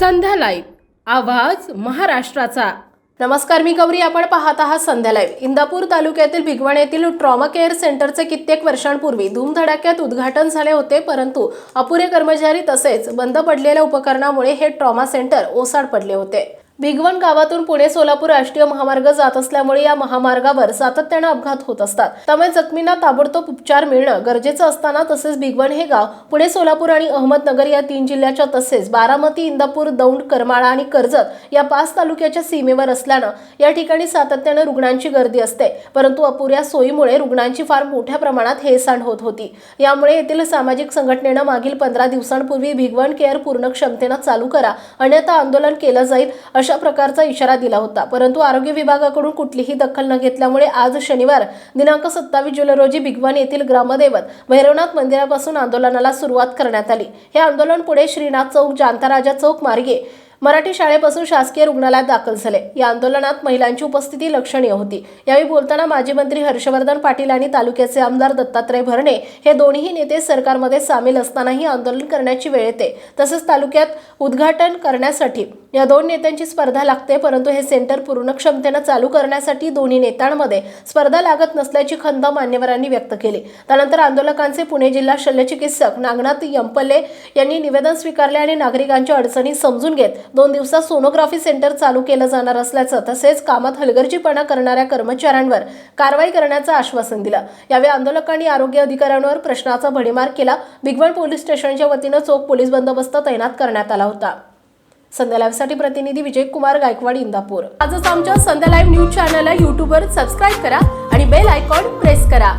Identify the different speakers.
Speaker 1: संध्या live. आवाज महाराष्ट्राचा. नमस्कार मी गौरी. आपण पाहत आहात संध्या लाईव्ह. इंदापूर तालुक्यातील भिगवण येथील ट्रॉमा केअर सेंटरचे कित्येक वर्षांपूर्वी धूमधडाक्यात उद्घाटन झाले होते परंतु अपुरे कर्मचारी तसेच बंद पडलेल्या उपकरणामुळे हे ट्रॉमा सेंटर ओसाड पडले होते. भिगवण गावातून पुणे सोलापूर राष्ट्रीय महामार्ग जात असल्यामुळे या महामार्गावर सातत्यानं अपघात होत असतात. त्यामुळे जखमींना ताबडतोब उपचार मिळणं गरजेचं असताना तसेच भिगवण हे गाव पुणे सोलापूर आणि अहमदनगर या तीन जिल्ह्याच्या तसेच बारामती इंदापूर दौंड करमाळा आणि कर्जत या पाच तालुक्याच्या सीमेवर असल्यानं या ठिकाणी सातत्यानं रुग्णांची गर्दी असते. परंतु अपुऱ्या सोयीमुळे रुग्णांची फार मोठ्या प्रमाणात हेळसांड होत होती. यामुळे येथील सामाजिक संघटनेनं मागील पंधरा दिवसांपूर्वी भिगवण केअर पूर्ण क्षमतेनं चालू करा अन्यथा आंदोलन केलं जाईल अशा अशा प्रकारचा इशारा दिला होता. परंतु आरोग्य विभागाकडून कुठलीही दखल न घेतल्यामुळे आज शनिवार दिनांक सत्तावीस जुलै रोजी भिगवान येथील ग्रामदैवत भैरवनाथ मंदिरापासून आंदोलनाला सुरुवात करण्यात आली. हे आंदोलन पुढे श्रीनाथ चौक जांताराजा चौक मार्गे मराठी शाळेपासून शासकीय रुग्णालयात दाखल झाले. या आंदोलनात महिलांची उपस्थिती लक्षणीय होती. यावेळी बोलताना माजी मंत्री हर्षवर्धन पाटील आणि तालुक्याचे आमदार दत्तात्रय भरणे हे दोन्ही नेते सरकारमध्ये सामील असतानाही आंदोलन करण्याची वेळ येते. तसेच तालुक्यात उद्घाटन करण्यासाठी या दोन नेत्यांची स्पर्धा लागते परंतु हे सेंटर पूर्ण क्षमतेनं चालू करण्यासाठी दोन्ही नेत्यांमध्ये स्पर्धा लागत नसल्याची खंत मान्यवरांनी व्यक्त केली. त्यानंतर आंदोलकांचे पुणे जिल्हा शल्यचिकित्सक नागनाथ यंपले यांनी निवेदन स्वीकारले आणि नागरिकांच्या अडचणी समजून घेत दोन दिवसात सोनोग्राफी सेंटर चालू केलं जाणार असल्याचं तसेच कामात हलगर्जीपणा करणाऱ्या कर्मचाऱ्यांवर कारवाई करण्याचं आश्वासन दिलं. यावेळी आंदोलकांनी आरोग्य अधिकाऱ्यांवर प्रश्नाचा भडीमार केला. भिगवण पोलीस स्टेशनच्या वतीनं चोख पोलीस बंदोबस्त तैनात करण्यात आला होता. संध्या लाईव्हसाठी प्रतिनिधी विजय कुमार गायकवाड इंदापूर. आजच आमच्या संध्या लाईव्ह न्यूज चॅनलला यूट्यूबवर सबस्क्राईब करा आणि बेल आयकॉन प्रेस करा.